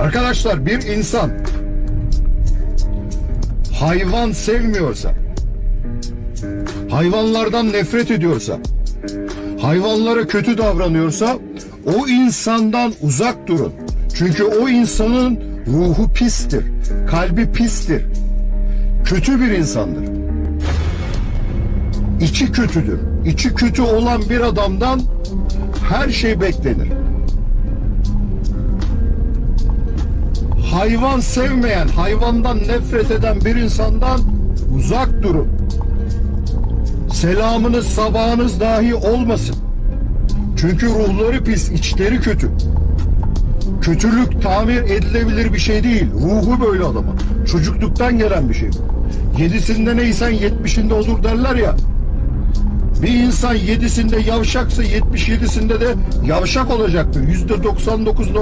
Arkadaşlar bir insan hayvan sevmiyorsa, hayvanlardan nefret ediyorsa, hayvanlara kötü davranıyorsa o insandan uzak durun. Çünkü o insanın ruhu pistir, kalbi pistir. Kötü bir insandır. İçi kötüdür. İçi kötü olan bir adamdan her şey beklenir. Hayvan sevmeyen, hayvandan nefret eden bir insandan uzak durun. Selamınız, sabahınız dahi olmasın. Çünkü ruhları pis, içleri kötü. Kötülük tamir edilebilir bir şey değil. Ruhu böyle adamın. Çocukluktan gelen bir şey. Yedisinde neysen yetmişinde olur derler ya. Bir insan yedisinde yavşaksa yetmiş yedisinde de yavşak olacaktır. Yüzde doksan dokuz